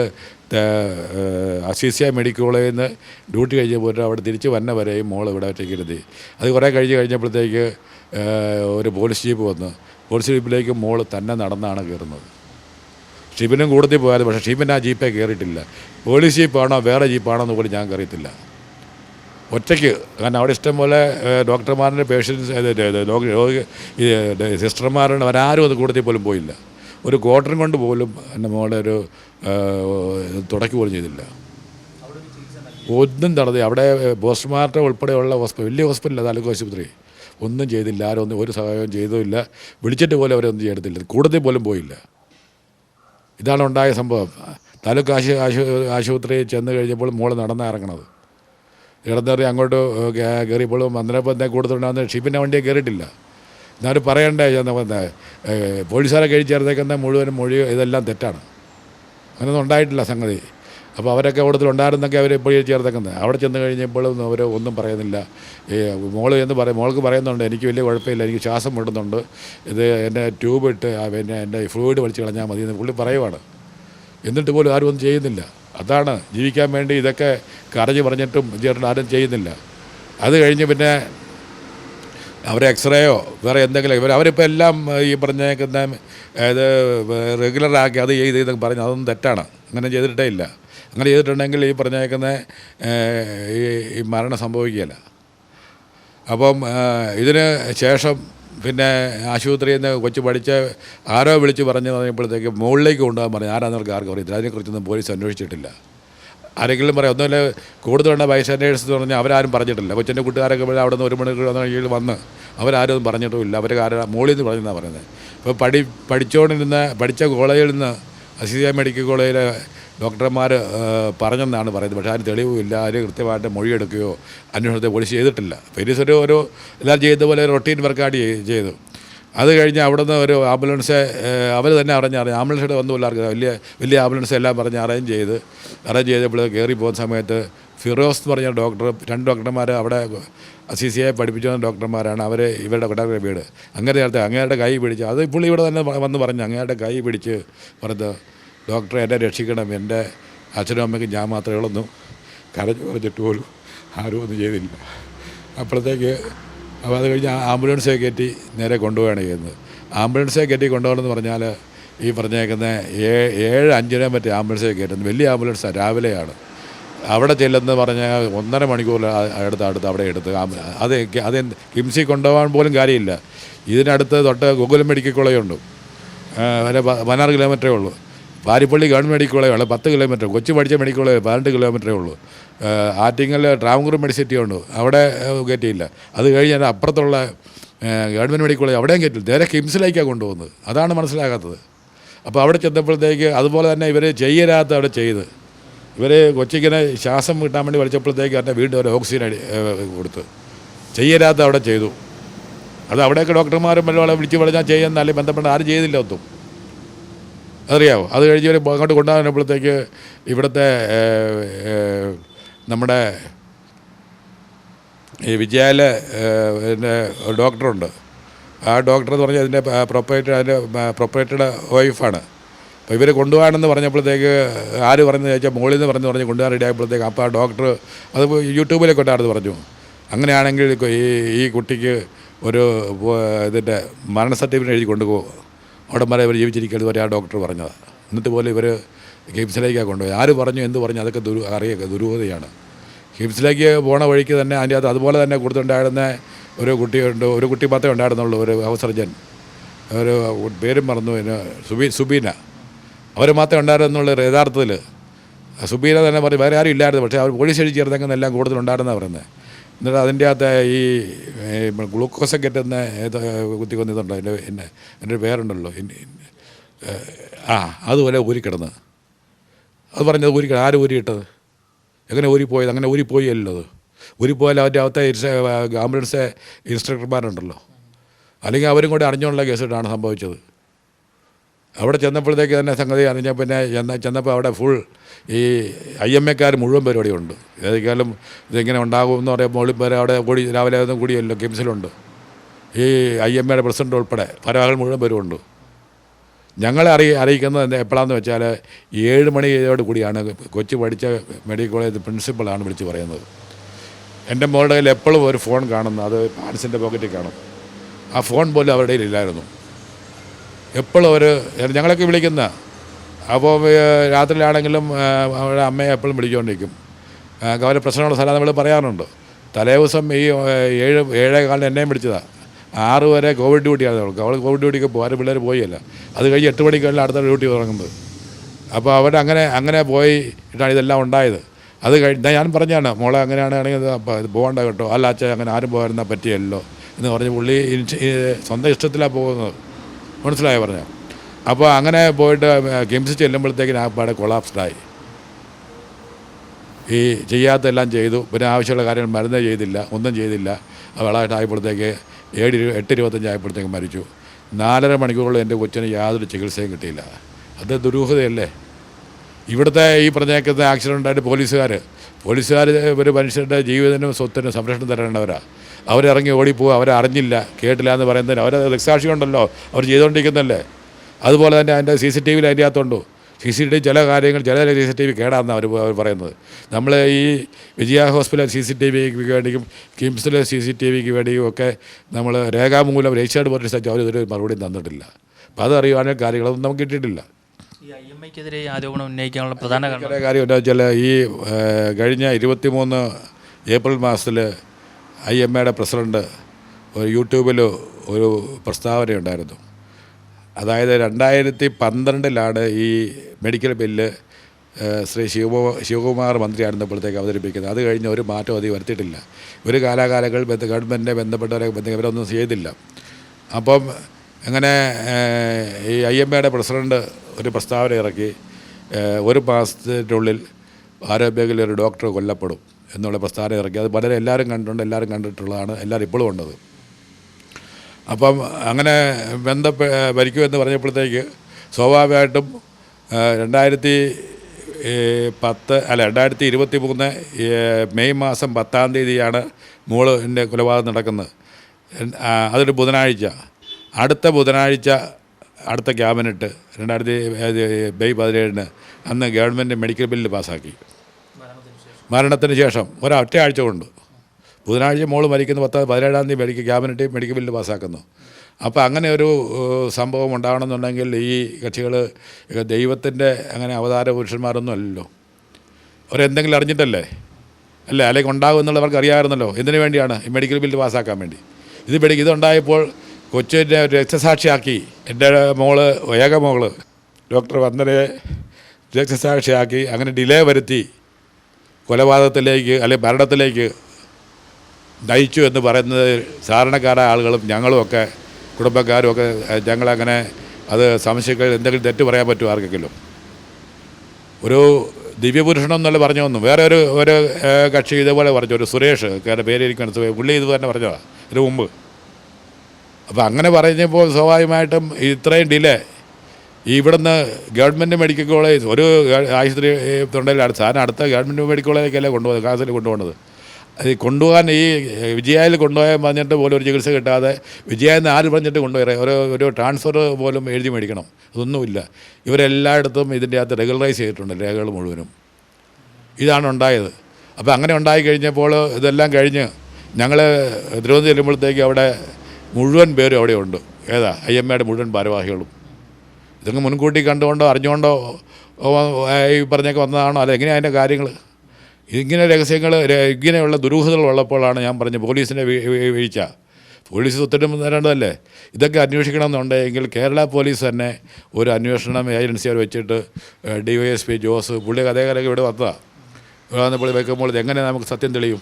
അസീസിയ മെഡിക്കൽ കോളേജിൽ നിന്ന് ഡ്യൂട്ടി കഴിഞ്ഞ് പോയിട്ട് അവിടെ തിരിച്ച് വന്ന വരെയും മോൾ ഇവിടെ ഒറ്റയ്ക്ക് ഇരുത്തി. അത് കുറേ കഴിഞ്ഞ് കഴിഞ്ഞപ്പോഴത്തേക്ക് ഒരു പോലീസ് ജീപ്പ് വന്നു. പോലീസ് ജീപ്പിലേക്ക് മോൾ തന്നെ നടന്നാണ് കയറുന്നത്. ഷിബിനും കൂടുതൽ പോയാലും പക്ഷേ ഷിബിൻ ആ ജീപ്പേ കയറിയിട്ടില്ല. പോലീസ് ജീപ്പാണോ വേറെ ജീപ്പാണോ എന്ന് പോലും ഞാൻ കയറിയത്തില്ല ഒറ്റയ്ക്ക്. കാരണം അവിടെ ഇഷ്ടം പോലെ ഡോക്ടർമാരുടെ പേഷ്യൻസ് രോഗി രോഗി സിസ്റ്റർമാരുടെ അവരാരും അത് കൂടുതൽ പോലും പോയില്ല. ഒരു ക്വാർട്ടറും കൊണ്ട് പോലും എന്റെ മോളെ ഒരു തുടക്കി പോലും ചെയ്തില്ല. ഒന്നും തടതി അവിടെ പോസ്റ്റ്മോർട്ടം ഉൾപ്പെടെയുള്ള ഹോസ്പിറ്റൽ വലിയ ഹോസ്പിറ്റലില്ല താലൂക്ക് ആശുപത്രി. ഒന്നും ചെയ്തില്ല ആരും ഒന്നും ഒരു സഹായവും ചെയ്തുമില്ല വിളിച്ചിട്ട് പോലും അവരൊന്നും ചെയ്യത്തില്ല കൂടുതൽ പോലും പോയില്ല. ഇതാണ് ഉണ്ടായ സംഭവം. താലൂക്ക് ആശു ആശു ആശുപത്രിയിൽ ചെന്ന് കഴിഞ്ഞപ്പോൾ മോൾ നടന്നിറങ്ങണത് ഇടന്നേറി അങ്ങോട്ട് കയറിയപ്പോഴും അന്നേരം എന്താ കൂടുതലുണ്ടാകുന്ന ഷിപ്പിന്റെ വണ്ടിയെ കയറിയിട്ടില്ല എന്നാലും പറയണ്ടേ പോലീസുകാരെ കഴിച്ച് ചേർത്തേക്കുന്ന മുഴുവനും മൊഴി ഇതെല്ലാം തെറ്റാണ്. അങ്ങനെയൊന്നും ഉണ്ടായിട്ടില്ല സംഗതി. അപ്പോൾ അവരൊക്കെ കൂടുതലുണ്ടായിരുന്നൊക്കെ അവർ ഇപ്പോൾ ചേർത്തേക്കുന്നത് അവിടെ ചെന്ന് കഴിഞ്ഞപ്പോഴും അവർ ഒന്നും പറയുന്നില്ല. ഈ മോൾ എന്ന് പറയും മോൾക്ക് പറയുന്നുണ്ട് എനിക്ക് വലിയ കുഴപ്പമില്ല എനിക്ക് ശ്വാസം വിടുന്നുണ്ട് ഇത് എന്റെ ട്യൂബ് ഇട്ട് പിന്നെ എന്റെ ഫ്ലൂയിഡ് വലിച്ച് കളഞ്ഞാൽ മതി എന്ന് പുള്ളി പറയുവാണ്. എന്നിട്ട് പോലും ആരും ഒന്നും ചെയ്യുന്നില്ല. അതാണ് ജീവിക്കാൻ വേണ്ടി ഇതൊക്കെ കരഞ്ഞ് പറഞ്ഞിട്ടും ചേട്ടൻ ആരും ചെയ്യുന്നില്ല. അത് കഴിഞ്ഞ് പിന്നെ അവരെ എക്സ്റേയോ വേറെ എന്തെങ്കിലും ഇവർ അവരിപ്പോൾ എല്ലാം ഈ പറഞ്ഞേക്കുന്ന ഇത് റെഗുലറാക്കി അത് ചെയ്ത് ഇതൊക്കെ പറഞ്ഞ് അതൊന്നും തെറ്റാണ്. അങ്ങനെ ചെയ്തിട്ടേ ഇല്ല. അങ്ങനെ ചെയ്തിട്ടുണ്ടെങ്കിൽ ഈ പറഞ്ഞേക്കുന്ന ഈ ഈ മരണം സംഭവിക്കുകയില്ല. അപ്പം ഇതിന് ശേഷം പിന്നെ ആശുപത്രിയിൽ നിന്ന് കൊച്ചു പഠിച്ച് ആരോ വിളിച്ച് പറഞ്ഞു പറഞ്ഞപ്പോഴത്തേക്ക് മുകളിലേക്ക് കൊണ്ടുപോകാൻ പറഞ്ഞു ആരാന്നവർക്ക് ആർക്കും അറിയത്തില്ല. അതിനെക്കുറിച്ചൊന്നും പോലീസ് അന്വേഷിച്ചിട്ടില്ല. ആരെങ്കിലും പറയാം. ഒന്നുമില്ല കൂടുതലുള്ള ബൈസ്റ്റാൻഡേഴ്സ് എന്ന് പറഞ്ഞാൽ അവരാരും പറഞ്ഞിട്ടില്ല. കൊച്ചിന്റെ കൂട്ടുകാരൊക്കെ അവിടെ നിന്ന് ഒരു വന്ന കീഴിൽ വന്ന് അവരാരും പറഞ്ഞിട്ടുമില്ല. അവർ ആരും മോളിൽ നിന്ന് പറഞ്ഞെന്നാണ് പറയുന്നത് ഇപ്പോൾ പഠി പഠിച്ചുകൊണ്ടിരുന്ന പഠിച്ച കോളേജിൽ നിന്ന് അസീസിയ മെഡിക്കൽ കോളേജിലെ ഡോക്ടർമാർ പറഞ്ഞെന്നാണ് പറയുന്നത്. പക്ഷേ അതിന് തെളിവുമില്ല. അതിന് കൃത്യമായിട്ട് മൊഴിയെടുക്കുകയോ അന്വേഷണത്തെ പോലീസ് ചെയ്തിട്ടില്ല. പോലീസ് ഒരു ഒരു എല്ലാം ചെയ്ത പോലെ റൊട്ടീൻ വർക്കായിട്ട് ചെയ്തു. അത് കഴിഞ്ഞ് അവിടുന്ന് ഒരു ആംബുലൻസ് അവർ തന്നെ അറേഞ്ച് അറിഞ്ഞ് ആംബുലൻസിടെ വന്നു എല്ലാവർക്കും വലിയ വലിയ ആംബുലൻസ് എല്ലാം പറഞ്ഞ് അറേഞ്ച് ചെയ്ത് അറേഞ്ച് ചെയ്തപ്പോൾ കയറി പോകുന്ന സമയത്ത് ഫിറോസ് എന്ന് പറഞ്ഞ ഡോക്ടർ രണ്ട് ഡോക്ടർമാർ അവിടെ സി സി ഐ പഠിപ്പിച്ചു പഠിപ്പിച്ച ഡോക്ടർമാരാണ് അവർ ഇവരുടെ കൊട്ടാരക്കര വീട്. അങ്ങനെ നേരത്തെ അങ്ങയുടെ കൈ പിടിച്ച് അത് പുള്ളി ഇവിടെ തന്നെ വന്ന് പറഞ്ഞു അങ്ങയുടെ കൈ പിടിച്ച് പറഞ്ഞത് ഡോക്ടറെ എന്നെ രക്ഷിക്കണം എന്റെ അച്ഛനും അമ്മയ്ക്കും ഞാൻ മാത്രമേ ഉള്ളൂ. കരഞ്ഞു പറഞ്ഞിട്ട് പോലും ആരും ഒന്നും ചെയ്തില്ല. അപ്പോഴത്തേക്ക് അപ്പോൾ അത് കഴിഞ്ഞ് ആംബുലൻസെ കയറ്റി നേരെ കൊണ്ടുപോവുകയാണ് ചെയ്യുന്നത്. ആംബുലൻസെ കയറ്റി കൊണ്ടുപോകണമെന്ന് പറഞ്ഞാൽ ഈ പറഞ്ഞേക്കുന്ന ഏ- ഏഴ് അഞ്ചിനെ മറ്റേ ആംബുലൻസെ കയറ്റുന്നത്. വലിയ ആംബുലൻസാണ് രാവിലെയാണ്. അവിടെ ചെല്ലെന്ന് പറഞ്ഞാൽ ഒന്നര മണിക്കൂർ അടുത്ത് അടുത്ത് അവിടെ എടുത്ത് അത് അത് കിംസി കൊണ്ടുപോകാൻ പോലും കാര്യമില്ല. ഇതിനടുത്ത് തൊട്ട് ഗോകുലം മെഡിക്കൽ കോളേജുണ്ട്. പതിനാറ് കിലോമീറ്ററേ ഉള്ളൂ. പാരിപ്പള്ളി ഗവൺമെന്റ് മെഡിക്കൽ കോളേജ് പത്ത് കിലോമീറ്റർ കൊച്ചു പഠിച്ച മെഡിക്കൽ കോളേജ് പതിനെട്ട് കിലോമീറ്ററേ ഉള്ളൂ. ആറ്റിങ്ങൽ ട്രാവൻകൂർ മെഡിസിറ്റി ഉണ്ട്. അവിടെ കയറ്റിയില്ല. അത് കഴിഞ്ഞ് അതിന്റെ അപ്പുറത്തുള്ള ഗവൺമെന്റ് മെഡിക്കൽ കോളേജ് അവിടെയും കയറ്റില്ല. നേരെ കിംസിലേക്കാണ് കൊണ്ടുപോകുന്നത്. അതാണ് മനസ്സിലാകാത്തത്. അപ്പോൾ അവിടെ ചെന്നപ്പോഴത്തേക്ക് അതുപോലെ തന്നെ ഇവർ ചെയ്യരാത്ത അവിടെ ചെയ്ത്. ഇവർ കൊച്ചിങ്ങനെ ശ്വാസം കിട്ടാൻ വേണ്ടി വലിച്ചപ്പോഴത്തേക്ക് എന്റെ വീണ്ടും ഒരു ഓക്സിജൻ അടി കൊടുത്ത്. ചെയ്യരാത്ത അവിടെ ചെയ്തു. അത് അവിടെയൊക്കെ ഡോക്ടർമാരും മലയാളം വിളിച്ച് പറഞ്ഞാൽ ചെയ്യുന്ന അല്ലെങ്കിൽ ബന്ധപ്പെട്ട ആരും ചെയ്തില്ല ഒന്നും അതറിയാമോ അത് കഴിഞ്ഞ് ഇവർ അങ്ങോട്ട് കൊണ്ടുപോകുമ്പോഴത്തേക്ക് ഇവിടുത്തെ നമ്മുടെ ഈ വിജയാല പിന്നെ ഡോക്ടറുണ്ട്. ആ ഡോക്ടർ എന്ന് പറഞ്ഞാൽ അതിന്റെ പ്രൊപ്പറേറ്റർ അതിന്റെ പ്രൊപ്പറേറ്ററുടെ വൈഫാണ് അപ്പോൾ ഇവർ കൊണ്ടുപോകാനെന്ന് പറഞ്ഞപ്പോഴത്തേക്ക് ആര് പറഞ്ഞു ചോദിച്ചാൽ മുകളിൽ നിന്ന് പറഞ്ഞു പറഞ്ഞ് കൊണ്ടുപോകാൻ റെഡി ആയപ്പോഴത്തേക്ക് അപ്പോൾ ആ ഡോക്ടർ അത് യൂട്യൂബിലേക്ക് കൊണ്ടാണെന്ന് പറഞ്ഞു. അങ്ങനെയാണെങ്കിൽ ഈ ഈ കുട്ടിക്ക് ഒരു ഇതിന്റെ മരണ സർട്ടിഫിക്കറ്റ് എഴുതി കൊണ്ടുപോകും. അവിടെ വരെ ഇവർ ജീവിച്ചിരിക്കുന്നത് വരെ ആ ഡോക്ടർ പറഞ്ഞത്. എന്നിട്ട് പോലെ ഇവർ ഗെയിംസിലേക്കാണ് കൊണ്ടുപോയി. ആര് പറഞ്ഞു എന്ത് പറഞ്ഞു അതൊക്കെ ദുരു അറിയുക ദുരൂഹതയാണ്. ഗെയിംസിലേക്ക് പോണ വഴിക്ക് തന്നെ അതിന്റെ അകത്ത് അതുപോലെ തന്നെ കൊടുത്തുണ്ടായിരുന്ന ഒരു കുട്ടിയുണ്ട് ഒരു കുട്ടി മാത്രമേ ഉണ്ടായിരുന്നുള്ളൂ ഒരു ഹൗസർജൻ ഒരു പേരും മറന്നു പിന്നെ സുബി സുബീന. അവർ മാത്രമേ ഉണ്ടായിരുന്നുള്ളൂ യഥാർത്ഥത്തിൽ സുബീന തന്നെ പറഞ്ഞു വേറെ ആരും ഇല്ലായിരുന്നു പക്ഷേ അവർ പോലീസ് എഴുതി ചേർന്നെങ്കിൽ എല്ലാം കൂടുതലുണ്ടായിരുന്നാണ് പറയുന്നത് എന്നിട്ട് അതിന്റെ അകത്ത് ഈ ഗ്ലൂക്കോസൊക്കെ എത്തുന്ന ഏത് കുത്തിക്കൊന്ന ഇതുണ്ടോ? എന്റെ എന്നെ എന്റെ പേരുണ്ടല്ലോ. ആ അതുപോലെ ഊരിക്കിടന്ന് അത് പറഞ്ഞത് ഊരി ആര് ഊരിയിട്ടത്? എങ്ങനെ ഊരിപ്പോയത്? അങ്ങനെ ഊരിപ്പോയി അല്ലോ അത്. ഊരിപ്പോയാൽ അവന്റെ അകത്തെ ആംബുലൻസ് ഇൻസ്ട്രക്ടർമാരുണ്ടല്ലോ. അല്ലെങ്കിൽ അവരും കൂടെ അറിഞ്ഞുകൊണ്ടുള്ള കേസിട്ടാണ് സംഭവിച്ചത്. അവിടെ ചെന്നപ്പോഴത്തേക്ക് തന്നെ സംഗതി അറിഞ്ഞ പിന്നെ ചെന്ന ചെന്നപ്പോൾ അവിടെ ഫുൾ ഈ ഐ എം എക്കാർ മുഴുവൻ പരിപാടിയുണ്ട് ഏതൊക്കെയാലും ഇതിങ്ങനെ ഉണ്ടാകുമെന്ന് പറയുമ്പോൾ പേര് അവിടെ കൂടി രാവിലെ ഒന്നും കൂടിയല്ലോ കിംസിലുണ്ട് ഈ ഐ എം എയുടെ പ്രസിഡന്റ് ഉൾപ്പെടെ പരവാകൾ മുഴുവൻ പേരുമുണ്ട് ഞങ്ങളെ അറിയി അറിയിക്കുന്നത് എപ്പോഴാണെന്ന് വെച്ചാൽ ഏഴ് മണിയോട് കൂടിയാണ് കൊച്ചു പഠിച്ച മെഡിക്കൽ കോളേജ് പ്രിൻസിപ്പളാണ് വിളിച്ച് പറയുന്നത്. എന്റെ മോളുടെ കയ്യിൽ എപ്പോഴും ഒരു ഫോൺ കാണുന്നു അത് പാൻസിന്റെ പോക്കറ്റിൽ കാണും. ആ ഫോൺ പോലും അവരുടെ കയ്യിൽ ഇല്ലായിരുന്നു. എപ്പോഴും അവർ ഞങ്ങളൊക്കെ വിളിക്കുന്ന അപ്പോൾ രാത്രിയിലാണെങ്കിലും അവരുടെ അമ്മയെ എപ്പോഴും വിളിച്ചുകൊണ്ടിരിക്കും. അവരെ പ്രശ്നമുള്ള സ്ഥലം നമ്മൾ പറയാറുണ്ട്. തലേ ദിവസം ഈ ഏഴ് ഏഴേ കാലിന് എന്നെയും വിളിച്ചതാണ് ആറ് വരെ കോവിഡ് ഡ്യൂട്ടിയാണ് അവൾക്ക് അവൾ കോവിഡ് ഡ്യൂട്ടിക്ക് പോകും ആരും പിള്ളേർ പോയില്ല. അത് കഴിഞ്ഞ് എട്ട് മണിക്കല്ല അടുത്ത ഡ്യൂട്ടി തുടങ്ങുന്നത്. അപ്പോൾ അവരങ്ങനെ അങ്ങനെ പോയി ഇട്ടാണ് ഇതെല്ലാം ഉണ്ടായത്. അത് കഴിഞ്ഞാൽ ഞാൻ പറഞ്ഞാണ് മോളെ അങ്ങനെയാണെങ്കിൽ ഇത് പോകണ്ട കേട്ടോ. അല്ല അച്ഛൻ അങ്ങനെ ആരും പോകാൻ പറ്റിയല്ലോ എന്ന് പറഞ്ഞ് പുള്ളി സ്വന്തം ഇഷ്ടത്തിലാണ് പോകുന്നത്. മനസ്സിലായോ പറഞ്ഞ? അപ്പോൾ അങ്ങനെ പോയിട്ട് കിംസ് ചെല്ലുമ്പോഴത്തേക്കിന് ആ പാടെ കൊളാപ്സ്ഡായി. ഈ ചെയ്യാത്തെല്ലാം ചെയ്തു. പിന്നെ ആവശ്യമുള്ള കാര്യങ്ങൾ മരുന്ന് ചെയ്തില്ല ഒന്നും ചെയ്തില്ല. വളമായിട്ടായപ്പോഴത്തേക്ക് ഏഴ് ഇരു- എട്ട് ഇരുപത്തഞ്ച് ആയപ്പോഴത്തേക്ക് മരിച്ചു. നാലര മണിക്കൂറുള്ള എന്റെ കൊച്ചിന് യാതൊരു ചികിത്സയും കിട്ടിയില്ല. അത് ദുരൂഹതയല്ലേ? ഇവിടുത്തെ ഈ പറഞ്ഞേക്കുന്ന ആക്സിഡന്റ് ആയിട്ട് പോലീസുകാർ പോലീസുകാർ ഒരു മനുഷ്യരുടെ ജീവിതത്തിനും സ്വത്തിനും സംരക്ഷണം തരേണ്ടവരാ. അവരിറങ്ങി ഓടിപ്പോവുക അവരെ അറിഞ്ഞില്ല കേട്ടില്ല എന്ന് പറയുന്നതിന് അവർ ദൃക്സാക്ഷി ഉണ്ടല്ലോ അവർ ചെയ്തുകൊണ്ടിരിക്കുന്നല്ലേ? അതുപോലെ തന്നെ അതിന്റെ സി സി ടി വിയിൽ അതിന്റെ അകത്തുണ്ടോ സി സി ടി വി ചില കാര്യങ്ങൾ ചില സി സി ടി വി കേടാണെന്നാണ് അവർ അവർ പറയുന്നത്. നമ്മൾ ഈ Vijaya hospital C C T വിക്ക് വേണ്ടിയും കിംസിലെ സി സി ടി വിക്ക് വേണ്ടിയും ഒക്കെ നമ്മൾ രേഖാമൂലം രജിസ്റ്റേർഡ് പോലീസ് അവർ ഇതൊരു മറുപടി തന്നിട്ടില്ല. അപ്പോൾ അതറിയുവാനുള്ള കാര്യങ്ങളൊന്നും നമുക്ക് കിട്ടിയിട്ടില്ല. ഈ ഐ എം ഐക്കെതിരെ ആരോപണം ഉന്നയിക്കാനുള്ള പ്രധാന കാര്യം എന്താ വെച്ചാൽ ഈ കഴിഞ്ഞ ഇരുപത്തിമൂന്ന് ഏപ്രിൽ മാസത്തിൽ ഐ എം എയുടെ പ്രസിഡന്റ് ഒരു യൂട്യൂബിൽ ഒരു പ്രസ്താവനയുണ്ടായിരുന്നു. അതായത് രണ്ടായിരത്തി പന്ത്രണ്ടിലാണ് ഈ മെഡിക്കൽ ബില്ല് ശ്രീ ശിവ ശിവകുമാർ മന്ത്രിയായിരുന്നപ്പോഴത്തേക്ക് അവതരിപ്പിക്കുന്നത്. അത് കഴിഞ്ഞ് ഒരു മാറ്റം അധികം വരുത്തിയിട്ടില്ല. ഒരു കാലാകാലങ്ങൾ ബന്ധ ഗവൺമെന്റിനെ ബന്ധപ്പെട്ടവരെ ബന്ധ ഇവരൊന്നും ചെയ്തില്ല. അപ്പം അങ്ങനെ ഈ ഐ എം എയുടെ പ്രസിഡന്റ് ഒരു പ്രസ്താവന ഇറക്കി. ഒരു മാസത്തിനുള്ളിൽ ആരോഗ്യയിൽ ഒരു ഡോക്ടർ കൊല്ലപ്പെടും. എന്നുള്ള പ്രസ്താവന ഇറക്കി. അത് വളരെ എല്ലാവരും കണ്ടിട്ടുണ്ട് എല്ലാവരും കണ്ടിട്ടുള്ളതാണ് എല്ലാവരും ഇപ്പോഴും ഉണ്ടത് അപ്പം അങ്ങനെ ബന്ധപ്പെ ഭരിക്കുമെന്ന് പറഞ്ഞപ്പോഴത്തേക്ക് സ്വാഭാവികമായിട്ടും രണ്ടായിരത്തി പത്ത് അല്ല രണ്ടായിരത്തി ഇരുപത്തി മൂന്ന് മെയ് മാസം പത്താം തീയതിയാണ് മോളിന്റെ കൊലപാതകം നടക്കുന്നത്. അതൊരു ബുധനാഴ്ച. അടുത്ത ബുധനാഴ്ച അടുത്ത ക്യാബിനറ്റ് രണ്ടായിരത്തി മെയ് പതിനേഴിന് അന്ന് ഗവൺമെന്റ് മെഡിക്കൽ ബില്ല് പാസ്സാക്കി. മരണത്തിന് ശേഷം ഒരൊറ്റ ആഴ്ച കൊണ്ട്. ബുധനാഴ്ച മോൾ മരിക്കുന്ന പത്ത് പതിനേഴാം തീയതി മെഡിക്കൽ ക്യാബിനറ്റ് മെഡിക്കൽ ബില്ല് പാസ്സാക്കുന്നു. അപ്പോൾ അങ്ങനെ ഒരു സംഭവം ഉണ്ടാകണമെന്നുണ്ടെങ്കിൽ ഈ കക്ഷികൾ ദൈവത്തിന്റെ അങ്ങനെ അവതാര പുരുഷന്മാരൊന്നും അല്ലല്ലോ. അവരെന്തെങ്കിലും അറിഞ്ഞിട്ടല്ലേ? അല്ലേ? അല്ലെങ്കിൽ ഉണ്ടാകും എന്നുള്ളവർക്ക് അറിയാമായിരുന്നല്ലോ. എന്തിനു വേണ്ടിയാണ് ഈ മെഡിക്കൽ ബില്ല് പാസ്സാക്കാൻ വേണ്ടി? ഇത് മെഡിക്കൽ ഇതുണ്ടായപ്പോൾ കൊച്ചിന്റെ രക്തസാക്ഷിയാക്കി. എന്റെ മോൾ ഏക മോൾ ഡോക്ടർ വന്ദനയെ രക്തസാക്ഷിയാക്കി അങ്ങനെ ഡിലേ വരുത്തി. കൊലപാതകത്തിലേക്ക് അല്ലെങ്കിൽ ഭരണത്തിലേക്ക് നയിച്ചു എന്ന് പറയുന്നത് സാധാരണക്കാരായ ആളുകളും ഞങ്ങളുമൊക്കെ കുടുംബക്കാരും ഒക്കെ ഞങ്ങളങ്ങനെ അത് സംശയിക്കാൻ എന്തെങ്കിലും തെറ്റ് പറയാൻ പറ്റുമോ ആർക്കെങ്കിലും? ഒരു ദിവ്യപുരുഷനെന്നല്ല പറഞ്ഞു വന്നു. വേറെ ഒരു ഒരു കക്ഷി ഇതേപോലെ പറഞ്ഞു. ഒരു സുരേഷ് കാരണം പേര് എനിക്ക് മനസ്സിലായി പുള്ളി ഇത് തന്നെ പറഞ്ഞതാണ് ഇതിന് മുമ്പ്. അപ്പോൾ അങ്ങനെ പറഞ്ഞപ്പോൾ സ്വാഭാവികമായിട്ടും ഇത്രയും ഡിലേ ഇവിടുന്ന് ഗവൺമെന്റ് മെഡിക്കൽ കോളേജ് ഒരു ആശുപത്രി അടുത്ത് സാധനം അടുത്ത ഗവൺമെന്റ് മെഡിക്കൽ കോളേജിലേക്കല്ലേ കൊണ്ടുപോകുന്നത്? കാസിൽ കൊണ്ടുപോകുന്നത്. അത് കൊണ്ടുപോകാൻ ഈ വിജയയിൽ കൊണ്ടുപോയാൽ പറഞ്ഞിട്ട് പോലും ഒരു ചികിത്സ കിട്ടാതെ വിജയെന്ന് ആര് പറഞ്ഞിട്ട് കൊണ്ടുപോയി? ഒരു ഒരു ട്രാൻസ്ഫർ പോലും എഴുതി മേടിക്കണം. അതൊന്നുമില്ല. ഇവരെല്ലായിടത്തും ഇതിന്റെ അകത്ത് റെഗുലറൈസ് ചെയ്തിട്ടുണ്ട് രേഖകൾ മുഴുവനും. ഇതാണ് ഉണ്ടായത്. അപ്പോൾ അങ്ങനെ ഉണ്ടായി കഴിഞ്ഞപ്പോൾ ഇതെല്ലാം കഴിഞ്ഞ് ഞങ്ങൾ തിരുവനന്തപുരം ചെല്ലുമ്പോഴത്തേക്ക് അവിടെ മുഴുവൻ പേരും അവിടെ ഉണ്ട് ഏതാ? ഐ എം എയുടെ മുഴുവൻ ഭാരവാഹികളും. ഇതൊക്കെ മുൻകൂട്ടി കണ്ടുകൊണ്ടോ അറിഞ്ഞുകൊണ്ടോ ഈ പറഞ്ഞൊക്കെ വന്നതാണോ? അല്ല എങ്ങനെയാണ് അതിന്റെ കാര്യങ്ങൾ ഇങ്ങനെ രഹസ്യങ്ങൾ ഇങ്ങനെയുള്ള ദുരൂഹതകൾ ഉള്ളപ്പോഴാണ് ഞാൻ പറഞ്ഞത് പോലീസിനെ വീഴ്ച. പോലീസ് ഒത്തിട്ടും തരേണ്ടതല്ലേ ഇതൊക്കെ അന്വേഷിക്കണമെന്നുണ്ടെങ്കിൽ കേരള പോലീസ് തന്നെ ഒരു അന്വേഷണം ഏജൻസി അവർ വെച്ചിട്ട് D Y S P Jose പുള്ളി കഥകാലൊക്കെ ഇവിടെ വന്നതാണ് വന്നപ്പോൾ വെക്കുമ്പോൾ എങ്ങനെ നമുക്ക് സത്യം തെളിയും?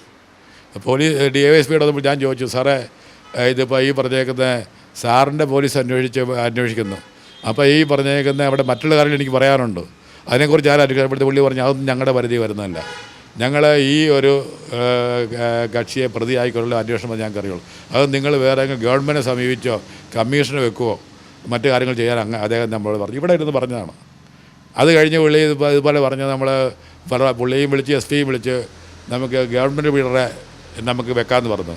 പോലീസ് ഡി വൈ എസ് പിയുടെ വന്നപ്പോൾ ഞാൻ ചോദിച്ചു സാറേ ഇതിപ്പോൾ ഈ പറഞ്ഞേക്കുന്ന സാറിന്റെ പോലീസ് അന്വേഷിച്ച് അന്വേഷിക്കുന്നു. അപ്പോൾ ഈ പറഞ്ഞേക്കുന്ന അവിടെ മറ്റുള്ള കാര്യങ്ങൾ എനിക്ക് പറയാനുണ്ട്. അതിനെക്കുറിച്ച് ആരും അന്വേഷിച്ചപ്പോഴത്തെ പുള്ളി പറഞ്ഞു അതൊന്നും ഞങ്ങളുടെ പരിധി വരുന്നതല്ല. ഞങ്ങൾ ഈ ഒരു കക്ഷിയെ പ്രതിയായിക്കൊള്ള അന്വേഷണം ഞങ്ങൾക്ക് അറിയുള്ളൂ അത് നിങ്ങൾ വേറെ ഗവൺമെന്റിനെ സമീപിച്ചോ കമ്മീഷനെ വെക്കുവോ മറ്റു കാര്യങ്ങൾ ചെയ്യാൻ അങ്ങ് അദ്ദേഹം നമ്മളോട് പറഞ്ഞു. ഇവിടെ ഇരുന്ന് പറഞ്ഞതാണ്. അത് കഴിഞ്ഞ് പുള്ളി ഇതുപോ- ഇതുപോലെ പറഞ്ഞ് നമ്മൾ പല പുള്ളിയും വിളിച്ച് എസ് പിയും വിളിച്ച് നമുക്ക് ഗവൺമെന്റ് ബിൽഡറെ നമുക്ക് വെക്കാമെന്ന് പറഞ്ഞു.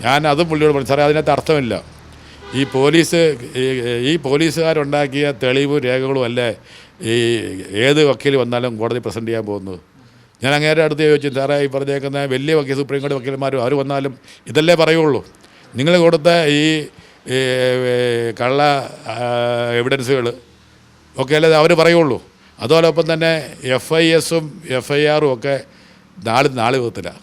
ഞാൻ അതും പുള്ളിയോട് പറഞ്ഞു സാറേ അതിനകത്ത് അർത്ഥമില്ല. ഈ പോലീസ് ഈ- പോലീസുകാരുണ്ടാക്കിയ തെളിവും രേഖകളും അല്ലേ? ഈ ഏത് വക്കീൽ വന്നാലും കോടതി പ്രസന്റ് ചെയ്യാൻ പോകുന്നത് ഞാൻ അങ്ങേരെ അടുത്ത് ചോദിച്ചു സാറേ ഈ പറഞ്ഞേക്കുന്ന വലിയ വക്കീൽ സുപ്രീം കോടതി വക്കീലന്മാരും അവർ വന്നാലും ഇതല്ലേ പറയുള്ളൂ. നിങ്ങൾ കൊടുത്ത ഈ കള്ള എവിഡൻസുകൾ ഒക്കെ അല്ലേ അവർ പറയുള്ളൂ. അതോടൊപ്പം തന്നെ എഫ് ഐ എസും എഫ് ഐ ആറും ഒക്കെ നാല് നാല് വിധത്തിലാണ്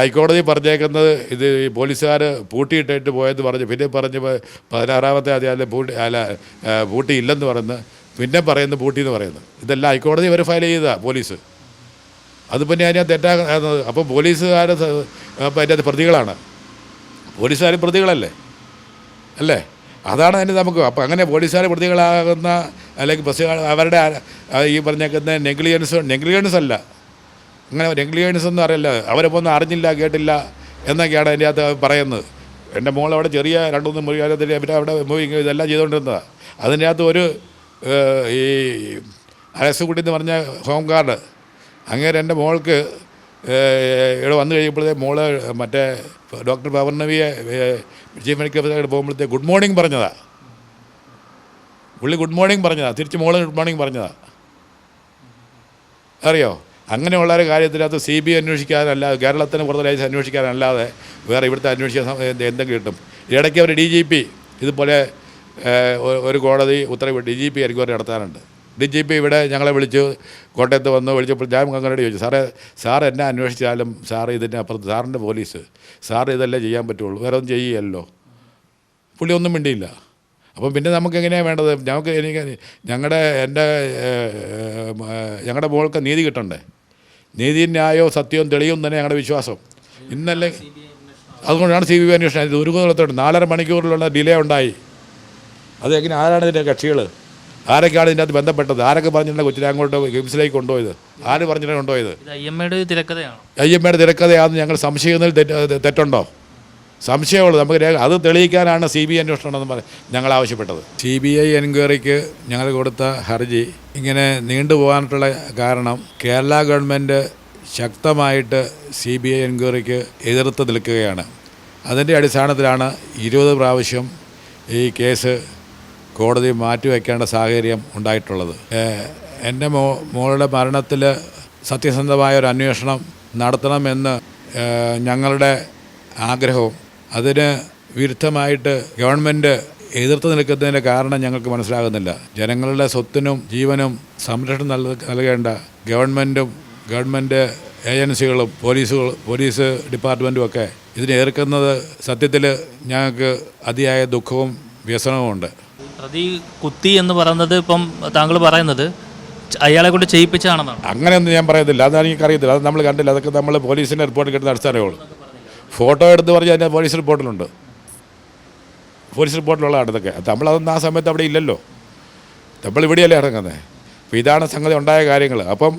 ഹൈക്കോടതി പറഞ്ഞേക്കുന്നത് ഇത് ഈ പോലീസുകാർ പൂട്ടിയിട്ടിട്ട് പോയെന്ന് പറഞ്ഞ് പിന്നെ പറഞ്ഞ് പതിനാറാമത്തെ അധികാരം പൂട്ടി അല്ല പൂട്ടിയില്ലെന്ന് പറയുന്നത് പിന്നെ പറയുന്നു പൂട്ടി എന്ന് പറയുന്നു ഇതെല്ലാം ഹൈക്കോടതി ഇവർ ഫയൽ ചെയ്തതാണ് പോലീസ്. അത് പിന്നെ അതിനകത്ത് തെറ്റാകുന്നത് അപ്പോൾ പോലീസുകാർ അപ്പം അതിന്റെ അത് പ്രതികളാണ്. പോലീസുകാർ പ്രതികളല്ലേ? അല്ലേ? അതാണ് അതിന് നമുക്ക് അപ്പോൾ അങ്ങനെ പോലീസുകാർ പ്രതികളാകുന്ന അല്ലെങ്കിൽ ബസ് അവരുടെ ഈ പറഞ്ഞേക്കുന്ന നെഗ്ലിയൻസ് നെഗ്ലിയൻസ് അല്ല. അങ്ങനെ നെഗ്ലിയൻസ് ഒന്നും അറിയില്ല. ഒന്നും അറിഞ്ഞില്ല കേട്ടില്ല എന്നൊക്കെയാണ് അതിന്റെ അകത്ത് പറയുന്നത്. എന്റെ മോൾ അവിടെ ചെറിയ രണ്ടുമൂന്ന് മുറികാലത്തിന്റെ പിന്നെ അവിടെ മൂവിങ് ഇതെല്ലാം ചെയ്തുകൊണ്ടിരുന്നതാണ് അതിന്റെ അകത്ത് ഒരു ഈ അരസുകുട്ടി എന്ന് പറഞ്ഞ ഹോം ഗാർഡ് അങ്ങനെ എന്റെ മോൾക്ക് ഇവിടെ വന്നു കഴിയുമ്പോഴത്തേ മോൾ മറ്റേ ഡോക്ടർ പവർണവിയെ ചീഫ് മെഡിക്കൽ ഓഫീസറായിട്ട് പോകുമ്പോഴത്തേ ഗുഡ് മോർണിംഗ് പറഞ്ഞതാ. പുള്ളി ഗുഡ് മോർണിംഗ് പറഞ്ഞതാണ് തിരിച്ച് മോൾ ഗുഡ് മോർണിംഗ് പറഞ്ഞതാണ് അറിയോ? അങ്ങനെയുള്ള ഒരു കാര്യത്തിനകത്ത് സി ബി ഐ അന്വേഷിക്കാനല്ല കേരളത്തിന് പുറത്ത് ലൈസൻസ് അന്വേഷിക്കാനല്ലാതെ വേറെ ഇവിടുത്തെ അന്വേഷിക്കാൻ എന്തെങ്കിലും കിട്ടും. ഇടയ്ക്ക് അവർ ഡി ജി പി ഇതുപോലെ ഒരു കോടതി ഉത്തരവ് ഡി ജി പി എൻക്വയറി നടത്താറുണ്ട്. ഡി ജി പി ഇവിടെ ഞങ്ങളെ വിളിച്ചു കോട്ടയത്ത് വന്ന് വിളിച്ചപ്പോൾ ഞാൻ അങ്ങനോട് ചോദിച്ചു സാറേ സാർ എന്നെ അന്വേഷിച്ചാലും സാർ ഇതിന്റെ അപ്പുറത്ത് സാറിന്റെ പോലീസ് സാർ ഇതല്ലേ ചെയ്യാൻ പറ്റുള്ളൂ വേറെ ഒന്നും ചെയ്യുകയല്ലോ പുള്ളി ഒന്നും മിണ്ടിയില്ല. അപ്പം പിന്നെ നമുക്ക് എങ്ങനെയാണ് വേണ്ടത്? ഞങ്ങൾക്ക് എനിക്ക് ഞങ്ങളുടെ എന്റെ ഞങ്ങളുടെ മോൾക്ക് നീതി കിട്ടണ്ടേ? നീതിയും ന്യായവും സത്യവും തെളിയും തന്നെ ഞങ്ങളുടെ വിശ്വാസം. ഇന്നല്ലേ അതുകൊണ്ടാണ് സി ബി ഐ അന്വേഷണം. ഇത് ഒരു കൊല്ലത്തോട്ട് നാലര മണിക്കൂറിലുള്ള ഡിലേ ഉണ്ടായി. അത് എങ്ങനെ ആരാണ് ഇതിന്റെ കക്ഷികൾ? ആരൊക്കെയാണ് ഇതിന്റെ അകത്ത് ബന്ധപ്പെട്ടത്? ആരൊക്കെ പറഞ്ഞിട്ടുണ്ട് കൊച്ചിനെ അങ്ങോട്ട് ഗെയിംസിലേക്ക് കൊണ്ടുപോയത്? ആര് പറഞ്ഞിട്ടാണ് കൊണ്ടുപോയത്? ഇത് ഐ എം എയുടെ തിരക്കഥയാണ്? ഐ എം എയുടെ തിരക്കഥയാണെന്ന് ഞങ്ങൾ സംശയിക്കുന്നതിൽ തെറ്റുണ്ടോ? സംശയമുള്ളൂ. നമുക്ക് രേഖ അത് തെളിയിക്കാനാണ് സി ബി ഐ അന്വേഷണം എന്ന് പറ ഞങ്ങൾ ആവശ്യപ്പെട്ടത്. സി ബി ഐ എൻക്വയറിക്ക് ഞങ്ങൾ കൊടുത്ത ഹർജി ഇങ്ങനെ നീണ്ടുപോകാനുള്ള കാരണം കേരള ഗവൺമെന്റ് ശക്തമായിട്ട് സി ബി ഐ എൻക്വയറിക്ക് എതിർത്ത് നിൽക്കുകയാണ്. അതിന്റെ അടിസ്ഥാനത്തിലാണ് ഇരുപത് പ്രാവശ്യം ഈ കേസ് കോടതി മാറ്റിവെക്കേണ്ട സാഹചര്യം ഉണ്ടായിട്ടുള്ളത്. എന്റെ മോ മോളുടെ മരണത്തിൽ സത്യസന്ധമായ ഒരു അന്വേഷണം നടത്തണമെന്ന് ഞങ്ങളുടെ ആഗ്രഹവും അതിന് വിരുദ്ധമായിട്ട് ഗവൺമെന്റ് എതിർത്ത് നിൽക്കുന്നതിന്റെ കാരണം ഞങ്ങൾക്ക് മനസ്സിലാകുന്നില്ല. ജനങ്ങളുടെ സ്വത്തിനും ജീവനും സംരക്ഷണം നൽ നൽകേണ്ട ഗവൺമെന്റും ഗവൺമെന്റ് ഏജൻസികളും പോലീസുകൾ പോലീസ് ഡിപ്പാർട്ട്മെന്റും ഒക്കെ ഇതിനെ എതിർക്കുന്നത് സത്യത്തിൽ ഞങ്ങൾക്ക് അതിയായ ദുഃഖവും വ്യസനവുമുണ്ട് പ്രതി കുത്തി എന്ന് പറയുന്നത് ഇപ്പം താങ്കൾ പറയുന്നത് അയാളെ കൊണ്ട് ചെയ്യിപ്പിച്ചാണെന്നാണ് അങ്ങനെയൊന്നും ഞാൻ പറയുന്നില്ല അതാണ് എനിക്ക് അറിയത്തില്ല അത് നമ്മൾ കണ്ടില്ല. അതൊക്കെ നമ്മൾ പോലീസിന്റെ റിപ്പോർട്ട് കിട്ടുന്ന അടിസ്ഥാനമേ ഉള്ളൂ. ഫോട്ടോ എടുത്ത് പറഞ്ഞാൽ അതിന്റെ പോലീസ് റിപ്പോർട്ടിലുണ്ട് പോലീസ് റിപ്പോർട്ടിലുള്ളതാണ് ഇതൊക്കെ നമ്മളതൊന്നും ആ സമയത്ത് അവിടെ ഇല്ലല്ലോ. നമ്മൾ ഇവിടെയല്ലേ ഇറങ്ങുന്നത് അപ്പോൾ ഇതാണ് സംഗതി ഉണ്ടായ കാര്യങ്ങൾ. അപ്പം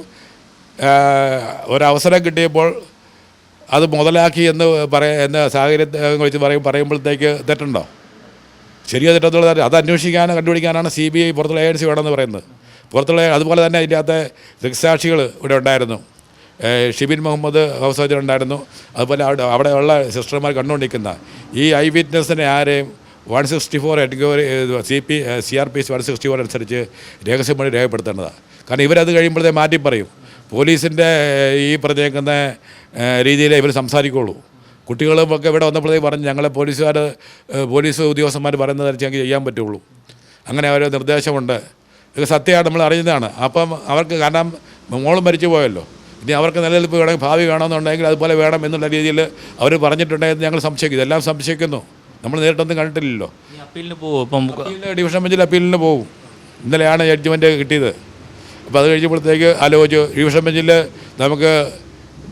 ഒരവസരം കിട്ടിയപ്പോൾ അത് മുതലാക്കി എന്ന് പറയ എന്ന സാഹചര്യത്തെ വെച്ച് പറയും പറയുമ്പോഴത്തേക്ക് തെറ്റുണ്ടോ? ശരിയോ തെറ്റത്തുള്ള അത് അന്വേഷിക്കാനും കണ്ടുപിടിക്കാനാണ് സി ബി ഐ പുറത്തുള്ള ഏജൻസി വേണമെന്ന് പറയുന്നത്. പുറത്തുള്ള അതുപോലെ തന്നെ അതിന്റെ അകത്തെ ദൃക്സാക്ഷികൾ ഇവിടെ ഉണ്ടായിരുന്നു. ഷിബിൻ മുഹമ്മദ് ഹൗസ് ഉണ്ടായിരുന്നു അതുപോലെ അവിടെ അവിടെയുള്ള സിസ്റ്റർമാർ കണ്ടുകൊണ്ടിരിക്കുന്ന ഈ ഐ വിറ്റ്നസിനെ ആരെയും one sixty four എഡ്ഗോറി C P C R P C one sixty four അനുസരിച്ച് രഹസ്യമായി രേഖപ്പെടുത്തേണ്ടതാണ്. കാരണം ഇവരത് കഴിയുമ്പോഴത്തേ മാറ്റി പറയും. പോലീസിന്റെ ഈ ഏഹ് രീതിയിലേ ഇവർ സംസാരിക്കുള്ളൂ. കുട്ടികളും ഒക്കെ ഇവിടെ വന്നപ്പോഴത്തേക്ക് പറഞ്ഞു ഞങ്ങളെ പോലീസുകാർ പോലീസ് ഉദ്യോഗസ്ഥന്മാർ പറയുന്നത് ഞങ്ങൾക്ക് ചെയ്യാൻ പറ്റുള്ളൂ. അങ്ങനെ ഒരു നിർദ്ദേശമുണ്ട്. ഇത് സത്യമാണ് നമ്മൾ അറിയുന്നതാണ്. അപ്പം അവർക്ക് കാരണം മോളും മരിച്ചു പോയല്ലോ ഇനി അവർക്ക് നിലനിൽപ്പ് വേണം ഭാവി വേണമെന്നുണ്ടെങ്കിൽ അതുപോലെ വേണം എന്നുള്ള രീതിയിൽ അവർ പറഞ്ഞിട്ടുണ്ടെങ്കിൽ ഞങ്ങൾ സംശയിക്കും. ഇതെല്ലാം സംശയിക്കുന്നു. നമ്മൾ നേരിട്ടൊന്നും കണ്ടിട്ടില്ലല്ലോ. അപ്പീലിന് പോകും ഡിവിഷൻ ബെഞ്ചിൽ അപ്പീലിന് പോകും. ഇന്നലെയാണ് ജഡ്ജ്മെന്റ് കിട്ടിയത്. അപ്പോൾ അത് കഴിഞ്ഞപ്പോഴത്തേക്ക് ആലോചിച്ചു ഡിവിഷൻ ബെഞ്ചിൽ നമുക്ക്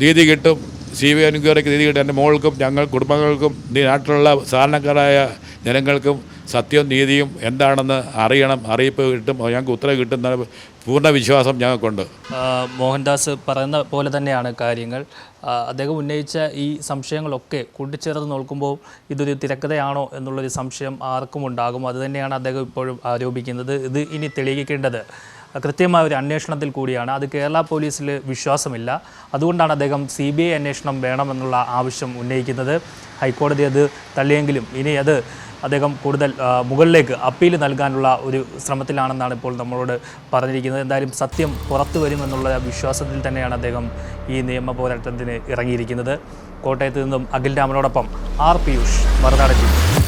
നീതി കിട്ടും. സി ബി എൻക്വയറിക്ക് നീതി കിട്ടും. എന്റെ മോൾക്കും ഞങ്ങൾ കുടുംബങ്ങൾക്കും ഈ നാട്ടിലുള്ള സാധാരണക്കാരായ ജനങ്ങൾക്കും സത്യവും നീതിയും എന്താണെന്ന് അറിയണം. അറിയിപ്പ് കിട്ടും. ഞങ്ങൾക്ക് ഉത്തരവ് കിട്ടുന്ന പൂർണ വിശ്വാസം ഞങ്ങൾക്കുണ്ട് മോഹൻദാസ് പറയുന്ന പോലെ തന്നെയാണ് കാര്യങ്ങൾ. അദ്ദേഹം ഉന്നയിച്ച ഈ സംശയങ്ങളൊക്കെ കൂട്ടിച്ചേർത്ത് നോക്കുമ്പോൾ ഇതൊരു തിരക്കഥയാണോ എന്നുള്ളൊരു സംശയം ആർക്കും ഉണ്ടാകും. അതുതന്നെയാണ് അദ്ദേഹം ഇപ്പോഴും ആരോപിക്കുന്നത്. ഇത് ഇനി തെളിയിക്കേണ്ടത്. കൃത്യമായ ഒരു അന്വേഷണത്തിൽ കൂടിയാണ്. അത് കേരള പോലീസിൽ വിശ്വാസമില്ല. അതുകൊണ്ടാണ് അദ്ദേഹം സി ബി ഐ അന്വേഷണം വേണമെന്നുള്ള ആവശ്യം ഉന്നയിക്കുന്നത്. ഹൈക്കോടതി അത് തള്ളിയെങ്കിലും ഇനി അത് അദ്ദേഹം കൂടുതൽ മുകളിലേക്ക് അപ്പീൽ നൽകാനുള്ള ഒരു ശ്രമത്തിലാണെന്നാണ് ഇപ്പോൾ നമ്മളോട് പറഞ്ഞിരിക്കുന്നത് എന്തായാലും സത്യം പുറത്തു വരുമെന്നുള്ള വിശ്വാസത്തിൽ തന്നെയാണ് അദ്ദേഹം ഈ നിയമ പോരാട്ടത്തിന് ഇറങ്ങിയിരിക്കുന്നത് കോട്ടയത്ത് നിന്നും Akhil രാമനോടൊപ്പം R Piyush Marunadu T V.